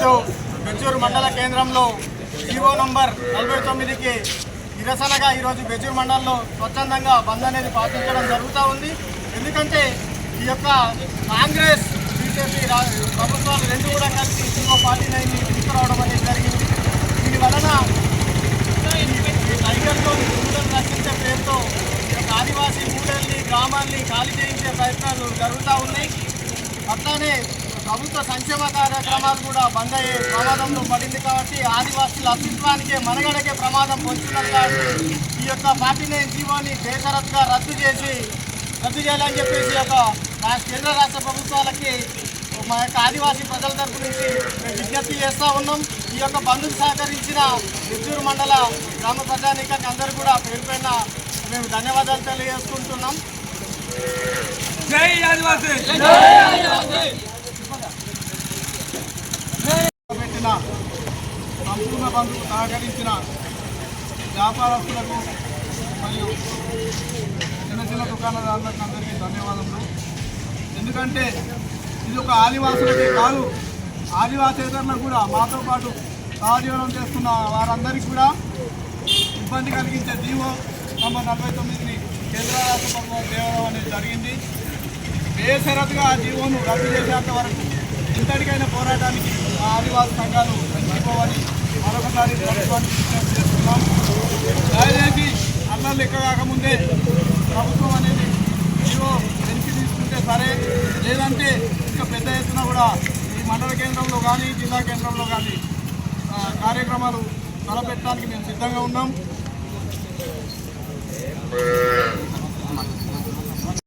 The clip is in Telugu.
బెజూరు మండల కేంద్రంలో జీవో నంబర్ నలభై తొమ్మిదికి నిరసనగా ఈరోజు బెజూర్ మండలంలో స్వచ్ఛందంగా బంద్ అనేది పాటించడం జరుగుతూ ఉంది. ఎందుకంటే ఈ యొక్క కాంగ్రెస్ బీజేపీ ప్రభుత్వాలు రెండు కూడా కలిసి జీవో ఫార్టీ నైన్ తీసుకురావడం అనేది జరిగింది. దీని వలన టైగర్లో మూడలు రక్షించే పేరుతో ఆదివాసీ మూడల్ని గ్రామాల్ని ఖాళీ చేయించే ప్రయత్నాలు జరుగుతూ ఉన్నాయి. అట్లానే ప్రభుత్వ సంక్షేమ కార్యక్రమాలు కూడా బంద్ అయ్యే ప్రమాదంలో పడింది కాబట్టి ఆదివాసీల అస్తిత్వానికే మనగడకే ప్రమాదం పొందుతున్నది కాబట్టి ఈ యొక్క ఫార్టీ నైన్ జీవోని బేషరత్గా రద్దు చేసి రద్దు చేయాలని చెప్పేసి ఈ యొక్క రాష్ట్ర కేంద్ర రాష్ట్ర ప్రభుత్వాలకి మా యొక్క ఆదివాసీ ప్రజల తరపు నుంచి మేము విజ్ఞప్తి చేస్తూ ఉన్నాం. ఈ యొక్క బంధుకు సహకరించిన విద్యూరు మండల గ్రామ ప్రజానీకానికి అందరూ కూడా పేరు పైన మేము ధన్యవాదాలు తెలియజేసుకుంటున్నాం. జై ఆదివాసీ! సంపూర్ణ బంధువు సహకరించిన వ్యాపారస్తులకు మరియు చిన్న చిన్న దుకాణదారులకు అందరికీ ధన్యవాదములు. ఎందుకంటే ఇది ఒక ఆదివాసులకే కాదు ఆదివాసేతరులకు కూడా మాతో పాటు సహజీవనం చేస్తున్న వారందరికీ కూడా ఇబ్బంది కలిగించే జీవో నంబర్ నలభై తొమ్మిదిని కేంద్ర రాష్ట్ర ప్రభుత్వం తేవడం అనేది జరిగింది. బేషరతుగా ఆ జీవోను రద్దు చేసేంత వరకు ఇంతటికైనా పోరాటానికి మా ఆదివాసీ సంఘాలు పెంచుకోవాలి మరొకసారి ప్రభుత్వానికి విజ్ఞప్తి చేస్తున్నాం దయచేసి అల్లం లెక్క కాకముందే ప్రభుత్వం అనేది జీవో వెనక్కి తీసుకుంటే సరే లేదంటే ఇంకా పెద్ద ఎత్తున కూడా ఈ మండల కేంద్రంలో కానీ జిల్లా కేంద్రంలో కానీ కార్యక్రమాలు తలపెట్టడానికి మేము సిద్ధంగా ఉన్నాం.